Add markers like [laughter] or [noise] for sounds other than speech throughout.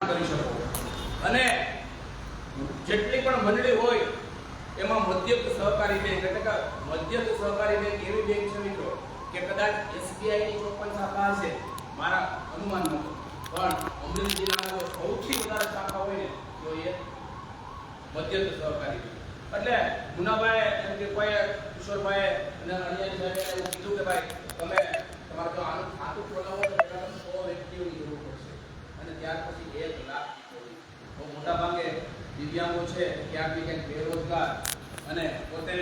કરી શકો. અને જેટલી પણ મંડળી હોય, એમાં મધ્યસ્થ સહકારી બેંક, એટલે કે મધ્યસ્થ સહકારી બેંક એવી બેંક છે મિત્રો કે કદાચ SBI ની ચોપન શાખા હશે, મારા અનુમાન મુજબ. પણ અમરેલી જિલ્લામાં જો સૌથી વધારે શાખા હોય ને, તો એ મધ્યસ્થ સહકારી બેંક. એટલે મુનાભાઈ એમ કે કોઈ કિશોરભાઈ અને અન્ય સાહેબે કીધું કે ભાઈ, તમે તમારે તો આનું ખાતું ખોલાવો તો સો વ્યક્તિઓની જરૂર ત્યાર પછી એક લાખ તો મોટા ભાગે દિવ્યાંગો છે, ક્યાંક ને ક્યાંક બેરોજગાર અને પોતે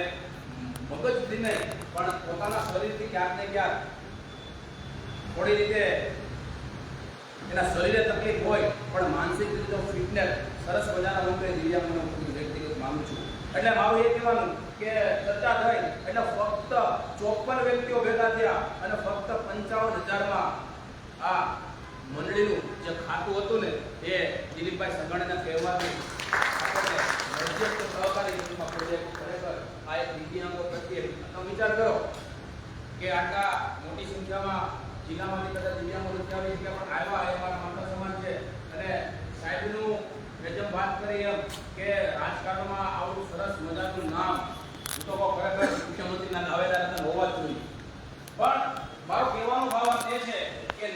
મગજથી નહીં, પણ પોતાના શરીરથી ક્યાંક ને ક્યાંક થોડી રીતે એના શરીરે તકલીફ હોય, પણ માનસિક રીતે ફિટનેસ સરસ મજાના રૂપે દિવ્યાંગોને હું વ્યક્તિગત માનું છું. એટલે મારું એ કહેવાનું કે ચર્ચા થઈ, એટલે ફક્ત ચોપન વ્યક્તિઓ ભેગા થયા અને ફક્ત પંચાવન હજારમાં આ મંડળીનું જે ખાતું હતું ને, એ દિલીપભાઈ સગણના કહેવાથી સહકારી જૂથમાં પ્રોજેક્ટ ખરેખર આ એક દિવ્યાંગો પ્રત્યે તમે વિચાર કરો કે આટલા મોટી સંખ્યામાં જિલ્લામાંથી કદાચ દિવ્યાંગો નથી આવી પણ આવ્યા, એ મારા માતા સમાન છે. અને સાહેબનું જેમ વાત કરી એમ કે રાજકારણમાં આવું સરસ મજાનું નામ તો ખરેખર મુખ્યમંત્રીના દાવેદાર હોવા જ જોઈએ પણ મારો કહેવાનો ભાવ આ તે છે કે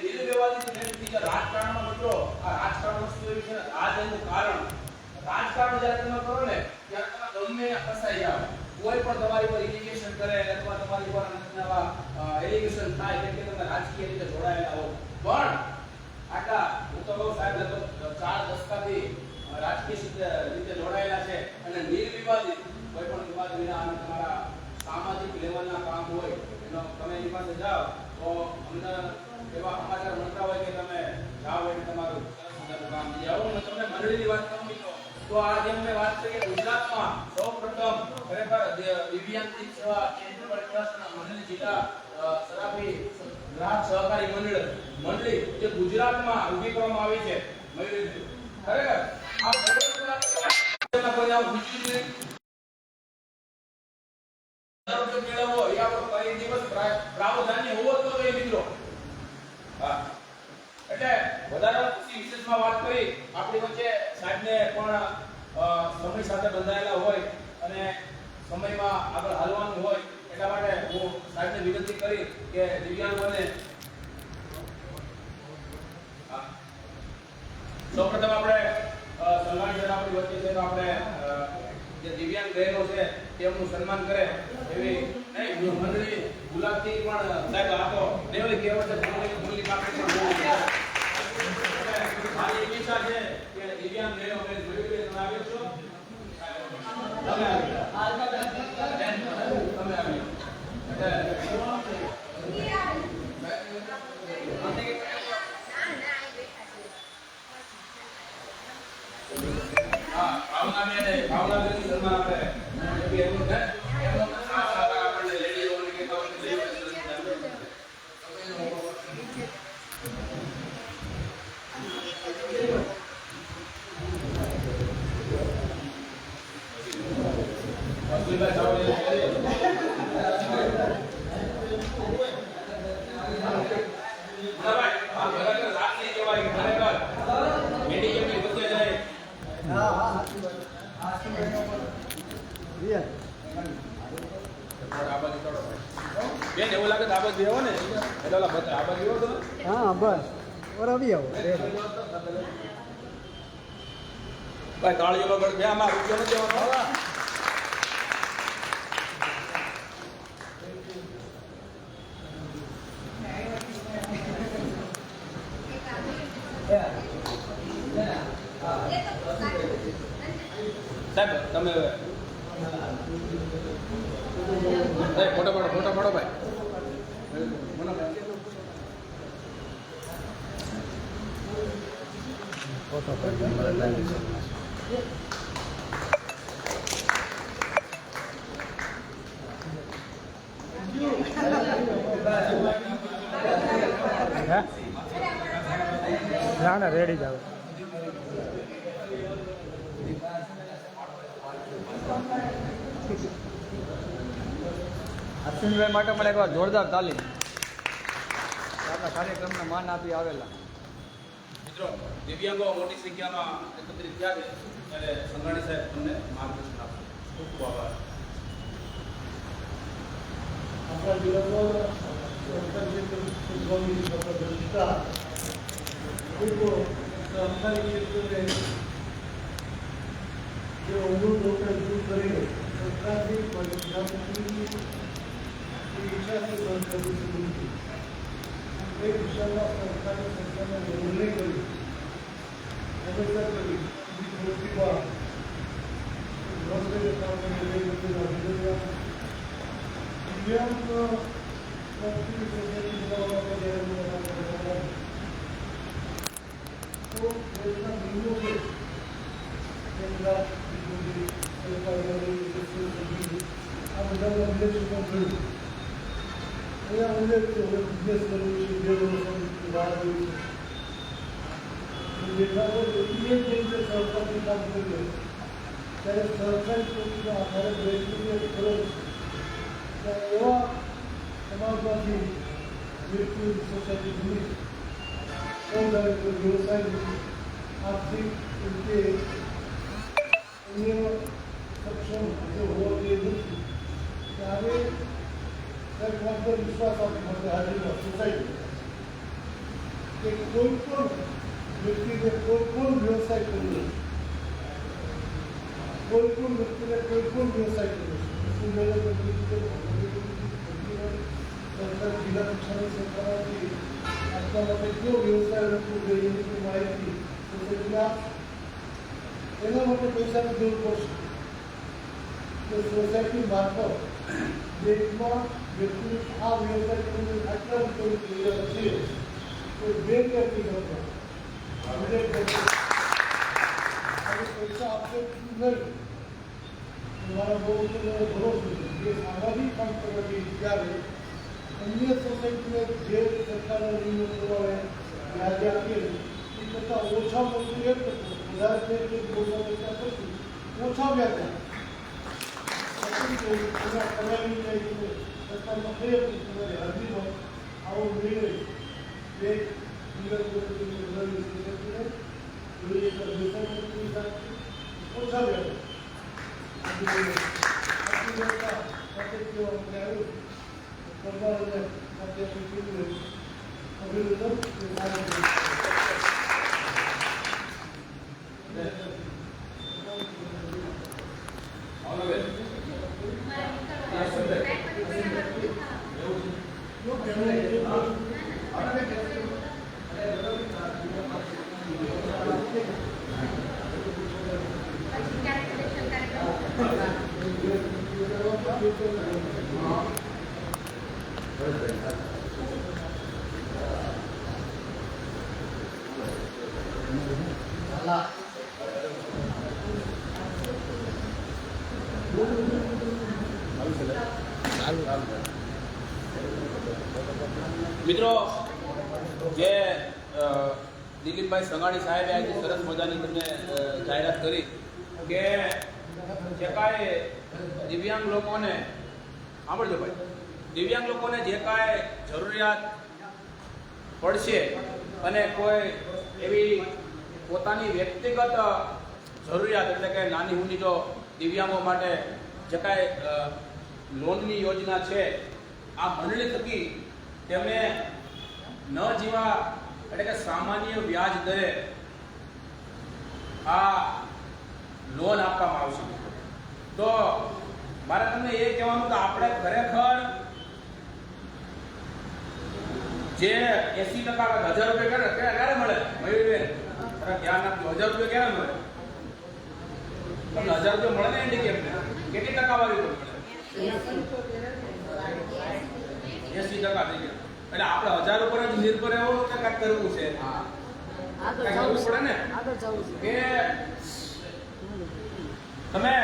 રાજકારણમાં મિત્રો આ રાજકારણ વસ્તુ એવી છે. આજ એનું કારણ. રાજકારણ જ્યારે તમે કરો ને, ત્યારે તમે ગમે ફસાઈ જાઓ. કોઈ પણ તમારી પર ઇલિગેશન કરે અથવા તમારી પર નવા એલિગેશન થાય કેમ કે તમે રાજકીય રીતે જોડાયેલા હો. પણ આટલા, હું તો કહું સાહેબ, લગભગ ચાર દશકાથી રાજકીય રીતે જોડાયેલા છે અને નિર્વિવાદિત કોઈ પણ વિવાદ વિના અને તમારા સામાજિક લેવલના કામ હોય, એનો તમે એની પાસે જાઓ, તો અમને એવા સમાચાર મળતા હોય કે તમે જાઓ એટલે તમારું સરસ મજાનું કામ તમને મંડળીની વાત કહું મિત્રો, તો આ જેમ મેં વાત કરી ગુજરાતમાં સૌ પ્રથમ ખરેખર દે- સેવા કેન્દ્ર ટ્રસ્ટના મંડળી જિલ્લા સરાફી ગ્રાહક સહકારી મંડળ, મંડળી જે ગુજરાતમાં ઊભી કરવામાં આવી છે મયુરજી ખરેખર, આ કોઈ આવું જ નહીં આરોગ્ય મેળવવો એ આપણો કઈ દિવસ પ્રા- પ્રાવધાન્ય હોવો જ જોઈએ મિત્રો હા એટલે વધારે વિશેષમાં વાત કરી, આપણી વચ્ચે સાહેબને પણ સમય સાથે બંધાયેલા હોય અને સમયમાં આગળ હાલવાનું હોય, એટલા માટે હું સાહેબને વિનંતી કરી કે દિવ્યાંગોને. સૌપ્રથમ આપણે સન્માન આપણી વચ્ચે છે તો આપણે જે દિવ્યાંગ બહેનો છે તેમનું સન્માન કરે એવી નહીં મંડળી ગુલાબથી પણ સાહેબ આપો દેવલી કહેવત છે ગુલ્લી કાપી. એટલે મારી એવી ઈચ્છા છે કે દિવ્યાંગ બહેનો અમે જોઈ કે તમે આવ્યો છો તમે બેન, તમે આવ્યો એટલે હા, ભાવનાબેન, ભાવનાબેનનું સન્માન આપણે એવી એમનું છે. એમનું આ શાખા આપણને લેડીઝોને કે તો લેડીઝોને સન્માન. અબ્દુલભાઈ સાવલિયા. મુન્નાભાઈ, આ ખરેખર રાતની કહેવાય, ખરેખર મેડિકેટની વચ્ચે જાય આ બાજુ ચડો. બેન એવું લાગે તો આ બાજુ બેહો ને એટલે ઓલા બધા આ બાજુ બેહો તમે. હા બસ બરાબર આવો ભાઈ તાળીઓ વગર બે આમાં રૂપિયો નથી દેવાનો સાહેબ તમે ભાઈ ફોટો પાડો ફોટો પાડો ભાઈ મને હે ના ના રેડી જ આવે અશ્વિનભાઈ માટે પણ એકવાર જોરદાર તાલીમ. આપણા કાર્યક્રમને માન આપી આવેલા. મિત્રો દિવ્યાંગો મોટી સંખ્યામાં એકત્રિત થયા છે ત્યારે સંઘાણી સાહેબ તમને માર્ગદર્શન આપશે. ખૂબ ખૂબ આભાર. આપણા જીવનમાં જે અવરોધ લોકોને દૂર કરીને સરકારની પ્રજાપતિની ઈચ્છાથી બંધ કરવી જરૂરી છે એ દિશામાં સરકારે સરકારને નિર્ણય કરી હંમેશા કરી પ્રતિભા નોંધણી કામ કરી રહી હતી અભિનંદન દિવ્યાંગ વ્યક્તિ સોસાયટી બનાવવા માટે જ્યારે બનાવવામાં તો દેશના નિયમો છે કેન્દ્ર બીજું સરકારી આ બધા અભ્યાસમાં થયું અહીંયા ઉલ્લેખ છે હવે બિઝનેસ કરવું છે બે રાહ જોઈ છે દેખાડો એ જ રીતે સરકારનું કામ કરીએ ત્યારે સરકારી પોતાના આધારે એક ફરજ છે એવા સમાજમાંથી વ્યક્તિ સોસાયટી બની સૌદાય વ્યવસાય આર્થિક રીતે અન્ય સક્ષમ જે હોવા જોઈએ નથી ત્યારે સરકાર પર વિશ્વાસ આપી માટે હાજરીમાં સોસાયટી કે કોઈ પણ વ્યક્તિને કોઈ પણ વ્યવસાય કરવો કોઈ પણ વ્યક્તિને કોઈ પણ વ્યવસાય કરવો શું મેળે સરકાર જિલ્લા કક્ષાની સરકારથી આપવા માટે કયો વ્યવસાય રખવું જોઈએ એની કોઈ માહિતી સોસાયટીને માટે પૈસાની જરૂર પડશે? તો સોસાયટી મારફત બેંકમાં વ્યક્તિ આ વ્યવસાય કરીને આટલા રૂપિયા છે, તો બેંક એપ્લિકેશન પૈસા આપશે નહીં. મારા બહુ ભરોસો છે. જે સામાજિક કામ કરવા જઈએ ત્યારે અન્ય સોસાયટીને જે સરકારના નિયમો એ કરતાં ઓછા મોટું એક છે કે ઓછા પૈસા પછી જાય છે સરકારમાં કઈ હતી તમારી હાજરીમાં આવો નિર્ણય બે દિવસ બનાવી સોસાયટીને જોઈએ તો બેસાડવાની સાથે ઓછા વ્યાજે આપણી વ્યવસ્થા સાથે કેવો અમને આવ્યું સરકારને સાથે શીખવ્યું અભિનંદન એ સારું છે. ભાવનાબેન મિત્રો, જે દિલીપભાઈ સંઘાણી સાહેબે આજે સરસ મજાની તમને જાહેરાત કરી કે જે કાંઈ દિવ્યાંગ લોકોને, સાંભળજો ભાઈ, દિવ્યાંગ લોકોને જે કાંઈ જરૂરિયાત પડશે અને કોઈ એવી પોતાની વ્યક્તિગત જરૂરિયાત, એટલે કે નાની ઊંડી જો દિવ્યાંગો માટે જે કાંઈ લોનની યોજના છે આ મંડળી થકી તેમને ન જીવા એટલે કે સામાન્ય વ્યાજ દરે આ લોન આપવામાં આવશે. તો મારે તમને એ કહેવાનું કે આપણે ખરેખર જે એસી ટકા હજાર રૂપિયા ક્યારે ક્યારે મળે? મયુરબેન ધ્યાન આપજો હજાર રૂપિયા ક્યારે મળે? તમને હજાર રૂપિયા મળે ને એન્ડી કેટલી ટકાવારી મળે? એસી ટકા થઈ ગયા. એટલે આપણે હજાર ઉપર જ નિર્ભર એવો ટકા કરવું છે. આગળ જવું પડે ને? આગળ જવું છે. કે તમે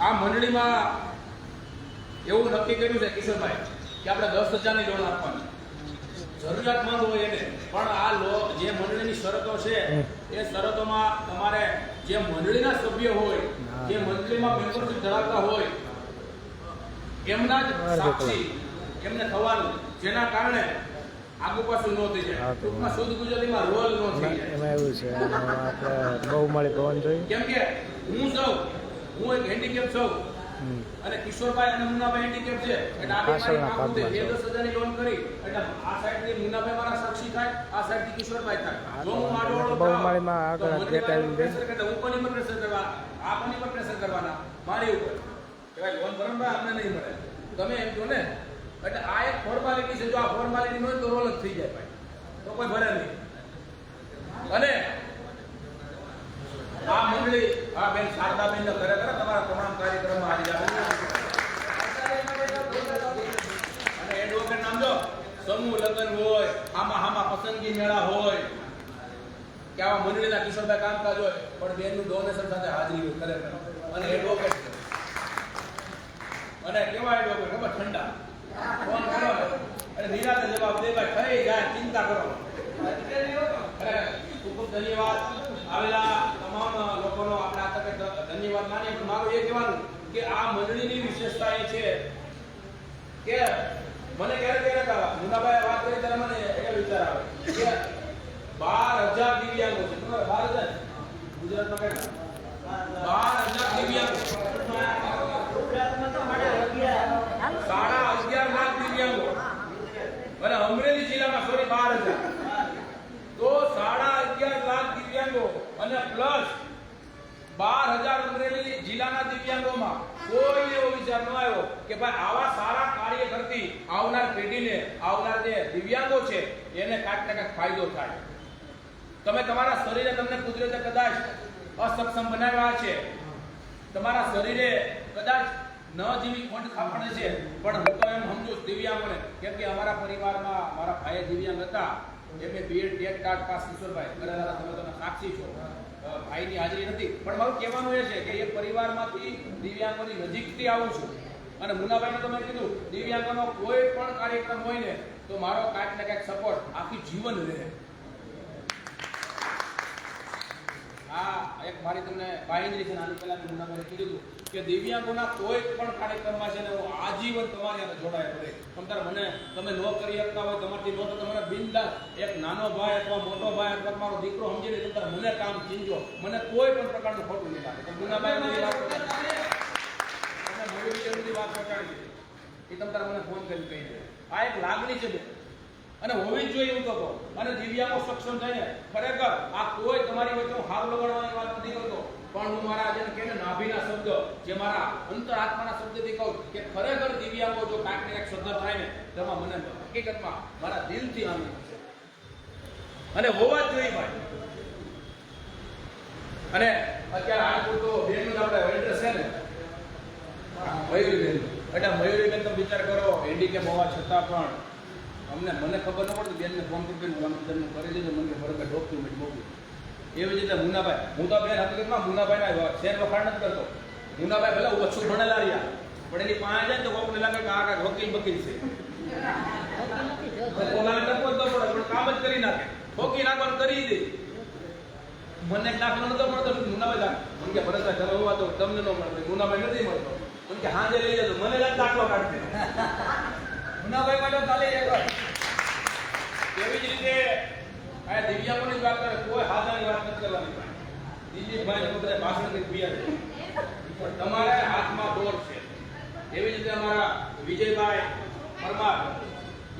આ મંડળીમાં એવું નક્કી કર્યું છે કિશોરભાઈ કે આપણે દસ હજારની લોન આપવાની. જરૂરિયાતમંદ હોય એને. પણ આ લો જે મંડળીની શરતો છે એ શરતોમાં તમારે જે મંડળીના સભ્ય હોય જે મંડળીમાં મેમ્બરશીપ ધરાવતા હોય એમના જ સાક્ષી એમને થવાનું. જેના કારણે આગુ પાછું ન થઈ જાય. ટૂંકમાં શુદ્ધ ગુજરાતીમાં રોલ ન થઈ જાય. એમાં એવું છે. આપણે બહુમાળી ભવન જોયું કેમ કે હું સૌ હું એક હેન્ડીકેપ છું. અને કિશોરભાઈ અને મુન્નાભાઈ હેન્ડીકેપ છે. એટલે આ મારી પાછળના છે. બે દસ હજારની લોન કરી. એટલે આ સાઈડથી મુન્નાભાઈ મારા સાક્ષી થાય આ સાઈડથી કિશોરભાઈ થાય. જો હું તો આગળ કરતા હું કોની પર કરવા આ કોની પર કરવાના મારી ઉપર. કે નહીં મળે. તમે એમ કહો ને. એટલે આ એક ફોર્માલિટી છે, જો આ ફોર્માલિટી નો તો રોલ જ થઈ જાય ભાઈ. તો કોઈ ભરે નહીં અને આ મંડળી આ બેન શારદાબેન ને ખરેખર તમારા તમામ કાર્યક્રમમાં હાજર અને એડવોકેટ નામ જો સમૂહ લગ્ન હોય આમાં આમાં પસંદગી મેળા હોય કે આવા મંડળીના કિશોરભાઈ કામકાજ હોય પણ બેનનું ડોનેશન સાથે હાજરી હોય ખરેખર અને એડવોકેટ છે. અને કેવા એડવોકેટ ખબર ઠંડા ફોન કરો ને, અને નિરાતે જવાબ દે ભાઈ થઈ જાય ચિંતા કરો ખરેખર ખૂબ ખૂબ ધન્યવાદ આવેલા તમામ લોકોનો આપણે આ તકે ધ- ધન્યવાદ માનીએ પણ મારું એ કહેવાનું કે આ મંડળીની વિશેષતા એ છે કે મને ક્યારેક ક્યારેક વાત કરી ત્યારે મને એ વિચાર આવે. બાર હજાર દિવ્યાંગો છે. બરાબર? બાર હજાર? ગુજરાતમાં કઈ બાર હજાર દિવ્યાંગો. સાડા અગિયાર લાખ દિવ્યાંગો. અને અમરેલી જિલ્લામાં સોરી બાર હજાર. તો સાડા અગિયાર લાખ દિવ્યાંગો અને પ્લસ બાર હજાર અમરેલી જિલ્લાના દિવ્યાંગોમાં કોઈ એવો વિચાર ન આવ્યો કે ભાઈ આવા સારા કાર્ય કરતી આવનાર પેઢીને આવનાર જે દિવ્યાંગો છે, એને કાંઈક ને કાંઈક ફાયદો થાય. તમે તમારા શરીરે તમને કુદરતે કદાચ અસક્ષમ બનાવ્યા છે. તમારા શરીરે કદાચ ન જેવી ખોટ ખાપડે છે, પણ હું તો એમ સમજુ દિવ્યાંગોને, કેમ કે અમારા પરિવારમાં મારા ભાઈ દિવ્યાંગ હતા. એમને BEd TET card pass, Kishorbhai તમે તમે સાક્ષી છો. ભાઈની હાજરી નથી. પણ મારું કહેવાનું એ છે કે એ પરિવારમાંથી દિવ્યાંગોની નજીકથી આવું છું. અને મુનાભાઈને તમે કીધું, દિવ્યાંગોનો કોઈ પણ કાર્યક્રમ હોય ને, તો મારો કાંઈક ને કાંઈક સપોર્ટ આખી જીવન રહે. આ એક મારી તમને બાંહેધરી છે આની પહેલા મેં મુન્નાભાઈને કીધું હતું કે દિવ્યાંગોના કોઈ પણ કાર્યક્રમમાં છે ને હું આજીવન તમારી સાથે જોડાયા કરે. તમ તારે મને તમે ન કરી શકતા હોય, તમારથી ન તો તમારે બિનદાસ એક નાનો ભાઈ અથવા મોટો ભાઈ અથવા મારો દીકરો સમજીને તમ તારે મને કામ ચીંજો. મને કોઈ પણ પ્રકારનું ખોટું નહીં લાગે. તમે મુન્નાભાઈ. અને મયુરી વાત પહોંચાડી એ તમ તારે મને ફોન કરી કહી દે. આ એક લાગણી છે અને હોવી જ જોઈએ હું તો કહું. અને દિવ્યાંગો સક્ષમ થઈને ખરેખર આ કોઈ તમારી વચ્ચે હું હાર લગાડવાની વાત નથી કરતો. પણ હું મારા કહે ને નાભીના શબ્દ, જે મારા અંતરાત્માના શબ્દથી કહું કે ખરેખર દિવ્યાંગો જો કાંઈક એક શબ્દ થાય ને, તેમાં મને હકીકતમાં મારા દિલથી આનંદ અને હોવા જોઈએ ભાઈ. અને અત્યારે આ પૂરતો બેનનું આપણે એડ્રેસ છે ને. મયુરીબેન એટલે મયુરીબેન તમે વિચાર કરો હેન્ડીકેપ હોવા છતાં પણ અમને મને ખબર ન પડતી, બેનને ફોન કરી હું તમને કરી દેજો મને બરાબર ડોક્યુમેન્ટ મોકલું. એવી રીતે મુનાભાઈ, હું તો બેન હકીકતમાં મુનાભાઈના શેર વખાણ નથી કરતો. મુનાભાઈ ભલે ઓછું ભણેલા રહ્યા, પણ એની પાસે જાય તો કોકને લાગે કે આ કાંઈક વકીલ વકીલ છે. તો ઓલાને જ ન પડે, પણ કામ જ કરી નાખે. ઠોકી નાખવાનું કરી દે. મને દાખલો નતો મળતો મુનાભાઈ દાખ મને કે ભરતભાઈ ઘરે હોવા તો તમને ન મળતો મુનાભાઈ નથી મળતો. મને કે, હાજે લઈ જતો મને દાખલો કાઢશે. મુનાભાઈ માટે ચાલી જાય એવી જ રીતે આ દિવ્યાંગોની વાત કરે, કોઈ હાથાની વાત નથી કરવાની દિલીપભાઈ બધા ભાષણ કરી પીયા પણ તમારે હાથમાં બોર છે. એવી જ રીતે અમારા વિજયભાઈ પરમાર,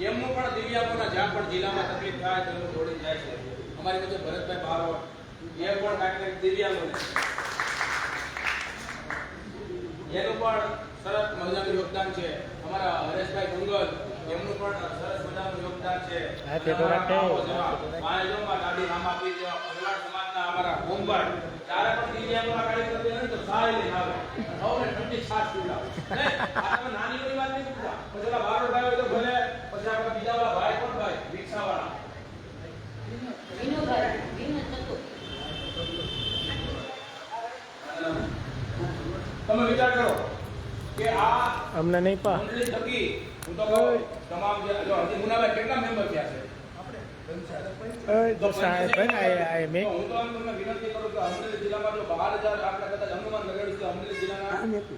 એમનું પણ દિવ્યાંગોના જ્યાં પણ જિલ્લામાં તકલીફ થાય તો દોડી જાય છે. અમારી વચ્ચે ભરતભાઈ બારોટ એ પણ કાંઈક દિવ્યાંગોને. એનું પણ સરસ મજાનું યોગદાન છે. અમારા હરેશભાઈ મંગલ એમનું પણ સરસ મજાનું યોગદાન છે. હા, તે તો રાખે. માયજોમાં દાદી રામા પી જેવા પગલાડ સમાજના અમારા ભૂમભાઈ ત્યારે પણ દિવ્યાંગોના ગાડી છે ને તો સારી લઈને આવે. હવે ઠંડી છાશ પીવડાવે. નાની એવી વાત નહીં પૂછવા પછી બારો ભાઈ હોય તો ભલે પછી આપણા બીજા વાળા ભાઈ પણ ભાઈ? રિક્ષાવાળા. તમે વિચાર કરો. અમને નહીં પા.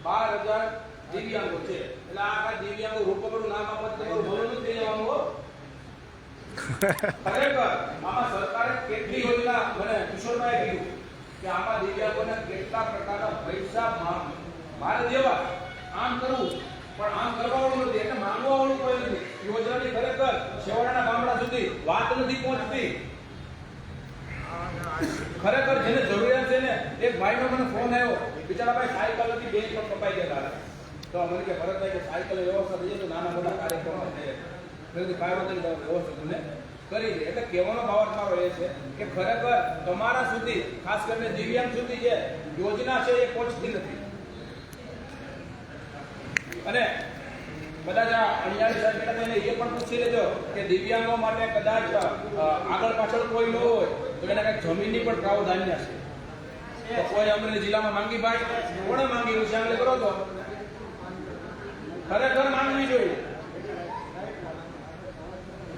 બાર હજાર દિવ્યાંગો છે. એટલે આ દિવ્યાંગો રૂપકડું નામ ભલું થઈ જવાનું હો. [laughs] ખરેખર આમાં સરકારે કેટલી યોજના મને કિશોરભાઈ કીધું કે આમાં દિવ્યાંગોને કેટલા પ્રકારના પૈસા માંગ મારે દેવા. આમ કરવું. પણ આમ કરવા વાળું નથી એટલે માંગવા વાળું કોઈ નથી. યોજનાની ખરેખર છેવાડાના ગામડા સુધી વાત નથી પહોંચતી. ખરેખર જેને જરૂરિયાત છે ને એક ભાઈનો મને ફોન આવ્યો. બિચારા ભાઈ સાયકલ હતી બે પણ કપાઈ ગયા હતા તો મને કે ભરતભાઈ કે સાયકલ વ્યવસ્થા થઈ તો નાના મોટા કાર્યક્રમો થાય મેં કાંઈ વાંધો નહીં, વ્યવસ્થા તમને કરી દે. એટલે કહેવાનો ભાવ મારો એ છે કે ખરેખર તમારા સુધી ખાસ કરીને દિવ્યાંગ સુધી જે યોજના છે એ પહોંચતી નથી. અને કદાચ આ અણિયાળી સાહેબ બેઠા એ પણ પૂછી લેજો કે દિવ્યાંગો માટે કદાચ આગળ પાછળ કોઈ ન હોય તો એને કંઈક જમીનની પણ પ્રાવધાન્ય છે. કોઈ અમરેલી જિલ્લામાં માંગી ભાઈ? કોણે માંગી? છે આંગળી કરો તો. ખરેખર માંગવી જોઈએ.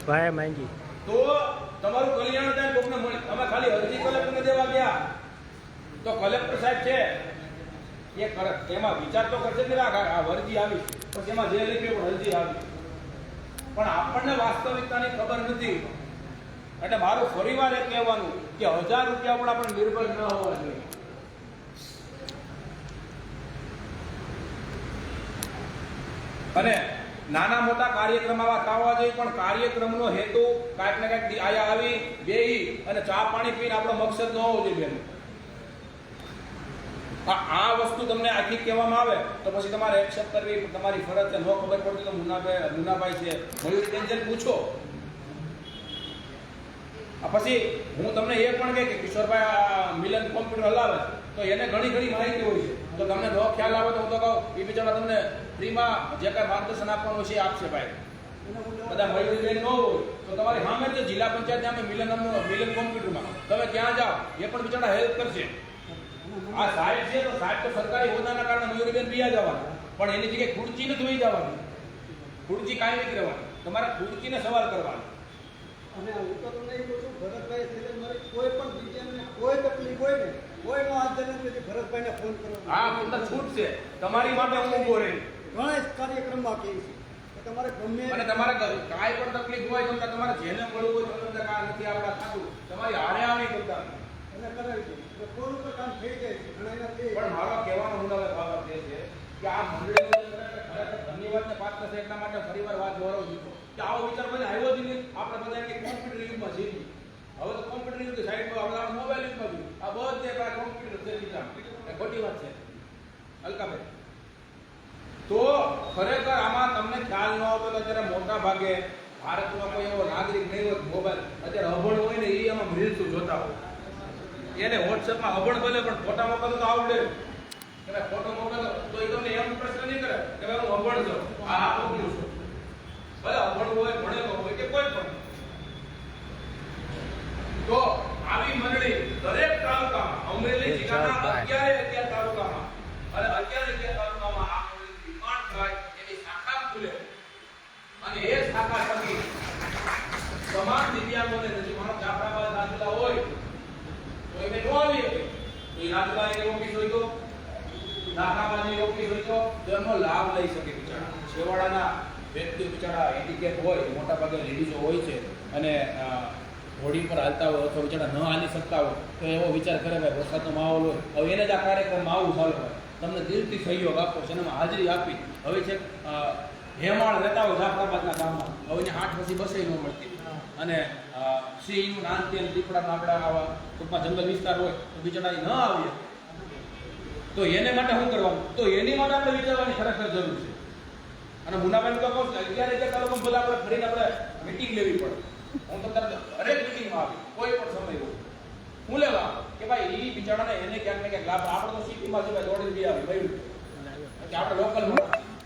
ભાઈ માંગી. તો તમારું કલ્યાણ થાય કોકને મળે. અમે ખાલી અરજી કલેક્ટરને દેવા ગયા. તો કલેક્ટર સાહેબ છે એ કરે એમાં વિચાર તો કરશે કે આ અરજી આવી પણ એમાં જે લખ્યું પણ અરજી આવી પણ આપણને વાસ્તવિકતાની ખબર નથી. એટલે મારું ફરીવાર એ કહેવાનું કે હજાર રૂપિયા પણ આપણે નિર્ભર ન હોવા જોઈએ. અને નાના મોટા કાર્યક્રમ આવા થવા જોઈએ, પણ કાર્યક્રમનો હેતુ કાંઈક ને કાંઈક આયા આવી, બેહી અને ચા પાણી પીને આપણો મકસદ ન હોવો જોઈએ બેન. આ વસ્તુ તમને આખી કહેવામાં આવે, તો પછી તમારે એક્સેપ્ટ કરવી, તમારી ફરજ છે. ન ખબર પડતી તો મુનાભાઈ મુનાભાઈ છે. મયુર ટેન્શન પૂછો. પછી હું તમને એ પણ કહે કે કિશોરભાઈ, આ મિલન કોમ્પ્યુટર હલાવે તો એને ઘણી ઘણી માહિતી હોય છે. તો તમને ન ખ્યાલ આવે તો હું તો કહું, એ બિચારા તમને ફ્રીમાં જે કાંઈ માર્ગદર્શન આપવાનું છે આપશે ભાઈ. બધા મયુરબેન ન હોય, તો તમારી સામે જ જિલ્લા પંચાયત સામે મિલન મિલન કોમ્પ્યુટરમાં તમે ક્યાં જાઓ? એ પણ બિચારા હેલ્પ કરશે. આ સાહેબ છે તો સાહેબ તો સરકારી હોદાના કારણે મયુરીબેન બિયા જવાના. પણ એની જગ્યાએ ખુરચી ધોઈ જવાની. ખુરચી કાંઈ નથી રહેવાની. તમારે ખુરચીને સવાલ કરવાનો. અને હું તો તમને એવું છું ભરતભાઈ છે મારે કોઈ પણ બીજાને કોઈ તકલીફ હોય ને કોઈનો હાથ જને નથી ભરતભાઈને ફોન કરો. આ તમને છૂટ છે. તમારી માટે હું ઊભો રહી. ઘણા જ કાર્યક્રમમાં કહે છે તમારે ગમે અને તમારે કાંઈ પણ તકલીફ હોય તમને તમારે જેને મળવું હોય તો તમને કાંઈ નથી આપણા થતું તમારી હારે આવી કરતા. એને કરાવી એટલે ફોન ઉપર કામ થઈ કહેવાનો મુદ્દો બાબત એ છે કે આ અંદર ખરેખર ધન્યવાદને પાત્ર માટે ફરીવાર વાત દોહરાવું છું. કે આવો વિચાર મને આવ્યો જ આપણે બધા કે કોમ્પ્યુટર યુગમાં છીએ હવે કોમ્પ્યુટર સાઈડમાં મોબાઈલ યુગમાં આ બધે કોમ્પ્યુટર ખોટી વાત છે. અલકાભાઈ. તો ખરેખર આમાં તમને ખ્યાલ ન આવતો અત્યારે મોટા ભાગે ભારતમાં કોઈ એવો નાગરિક નહીં હોય મોબાઈલ અત્યારે અભણ હોય ને એ એમાં રીલ્સ જોતા હોય. એને વોટ્સએપમાં અભણ ભલે પણ ફોટા મોકલો તો આવડે. ભાઈ ફોટો મોકલો તો એ તમને એમ પ્રશ્ન નહીં કરે કે ભાઈ હું અભણ છું. આ મોકલું છું ભલે અભણ હોય ભણેલો હોય કે કોઈ પણ તો આવી મંડળી દરેક તાલુકામાં અમરેલી જિલ્લાના અગિયારે અગિયાર તાલુકામાં અને અગિયાર અગિયાર તાલુકામાં આ મંડળી નિર્માણ થાય એની શાખા ખુલે અને એ શાખા થકી તમામ દિવ્યાંગોને નજીક માનો જાફરાબાદ રાજુલા હોય તો એને નો આવી શકે તો એ રાજુલા એની ઓફિસ હોય તો નાકાબાની ઓફિસ હોય તો તેનો લાભ લઈ શકે બિચારા છેવાડાના વ્યક્તિ બિચારા હેન્ડીકેપ હોય મોટા ભાગે લેડીઝો હોય છે અને અ, હોડી પર હાલતા હોય અથવા બિચારા ન હાલી શકતા હોય તો એવો વિચાર કરે ભાઈ વરસાદનો માહોલ હોય હવે એને જ આ કાર્યક્રમમાં આવું ચાલુ હોય તમને દિલથી સહયોગ આપો છે એમાં હાજરી આપી. હવે છે હેમાળ રહેતા હોય જાફરાબાદના ગામમાં. હવે એને આઠ પછી બસે ન મળતી. અને સિંહ નાનતેલ દીપડા નાગડા આવા ટૂંકમાં જંગલ વિસ્તાર હોય તો બિચારા ન આવીએ. તો એને માટે શું કરવાનું? તો એની માટે આપણે વિચારવાની ખરેખર જરૂર છે. અને મુનાબેન તો કહું અગિયાર અગિયાર કરો ભલે આપણે ફરીને આપણે મિટિંગ લેવી પડે. હું તો તરત હરેક મિટિંગમાં આવી. કોઈ પણ સમય હોય હું લેવા કે ભાઈ એ બિચારાને એને ક્યાંક ને ક્યાંક લાભ આપણે તો સિટીમાં છે ભાઈ દોડી બી આવી ભાઈ. કે આપણે લોકલ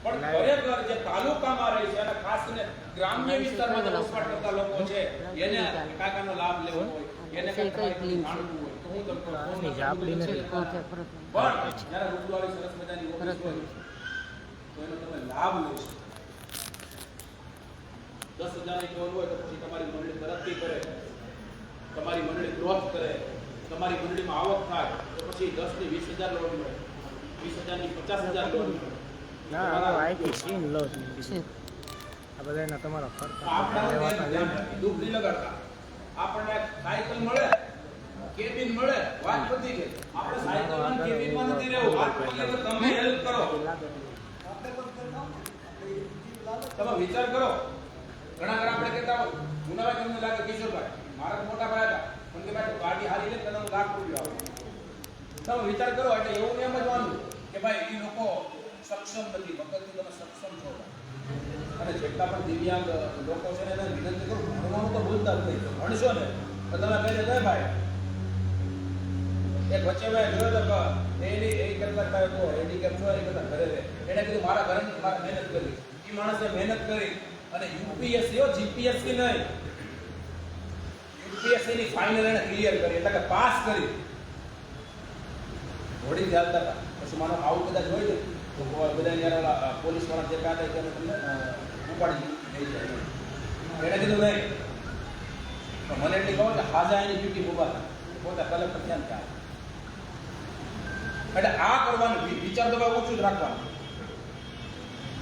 પણ ખરેખર જે તાલુકામાં રહે છે અને ખાસ ને ગ્રામ્ય વિસ્તારમાં જે વસવાટ કરતા લોકો છે એને કાકાનો લાભ લેવો હોય એને કંઈક તમારી જાણવું હોય તો હું તમને ફોન આની જ આપણી નથી. પણ જ્યારે રૂપલાવાળી સરસ મજાની ઓફિસ હોય તો એનો તમે લાભ લો. છો દસ હજારની લોન હોય તો પછી તમારી મંડળી તરક્કી કરે તમારી મંડળી ગ્રોથ કરે. તમારી મંડળીમાં આવક થાય તો પછી દસથી વીસ હજાર લોન મળે. વીસ હજારની પચાસ હજાર લોન મળે. છે તમારા દુઃખ નહીં લગાડતા. આપણને સાયકલ મળે કેબિન મળે વાત પતી ગઈ. આપણે સાયકલમાં કેબિનમાં નથી રહેવું. વાત પતી તો તમે હેલ્પ કરો. તમે વિચાર કરો. ઘણા ઘણા આપણે કહેતા હોય તમને લાગે કિશોરભાઈ. મારા મોટા ભાઈ હતા. કે ભાઈ ગાડી હારી લે તને લાખ રૂપિયા આપું. તમે વિચાર કરો, એટલે એવું એમ જ માનવું કે ભાઈ એ લોકો સક્ષમ નથી. વખતથી તમે સક્ષમ છો. અને જેટલા પણ દિવ્યાંગ લોકો છે એને વિનંતી કરું, ભણવાનું તો ભૂલતા જ નહીં. ભણશો ને. તો તમે કહી દે ભાઈ, એક વચ્ચે મેં જોયો તો એની એ કેટલાક ભાઈ તો હેન્ડીકેપ છો? એ કરતા ઘરે રહે. એને કીધું, મારા ઘરે મારે મહેનત કરી. એ માણસે મહેનત કરી અને યુપીએસસી જીપીએસસી નહીં. યુપીએસસી ની ફાઇનલ એને ક્લિયર કરી, એટલે કે પાસ કરી. હોડી ચાલતા હતા. પછી માનો આવું કદાચ હોય તો બધા યાર પોલીસવાળા જે થાય તેને તમને ઉપાડી લઈ જાય એણે કીધું નહીં તો મને એટલી ખબર કે હાજા એની ડ્યુટી ઊભા થાય પોતા કલેક્ટર ધ્યાન થાય એટલે આ કરવાનું વિચાર દબાવ ઓછું જ રાખવાનું.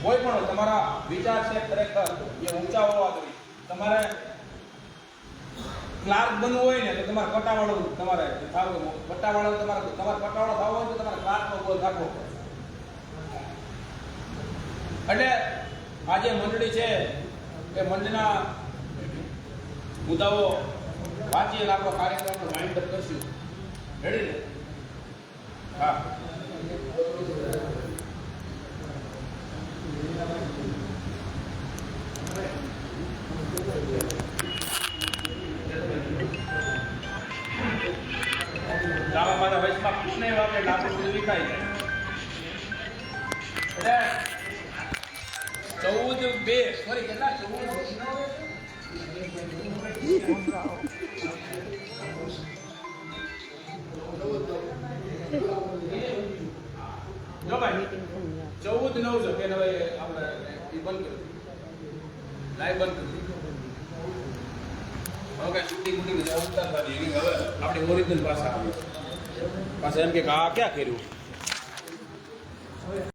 કોઈ પણ તમારા વિચાર છે ખરેખર, એ ઊંચા હોવા જોઈએ. તમારે ક્લાર્ક બનવું હોય ને તો તમારે પટાવાળો તમારે થાવું પટાવાળો તમારે તમારે પટાવાળો થવો હોય તો તમારે ક્લાર્કનો ગોલ રાખવો એટલે આ જે મંડળી છે, એ મંડળીના મુદ્દાઓ વાંચી એટલે આપણો કાર્યક્રમનો માઇન્ડ અપ કરશું. રેડી ને હા. કે બધું વિખાઈ ચૌદ બે સોરી કેટલા? ચૌદ જો ભાઈ, ચૌદ નવ છે, બેન હવે આપણે બંધ કરી લાઈવ બંધ કરી હવે કઈ શૂટિંગ બુટિંગ હવે આપણે ઓરિજિનલ પાછા આવે પાછા એમ કે આ ક્યાં કર્યું?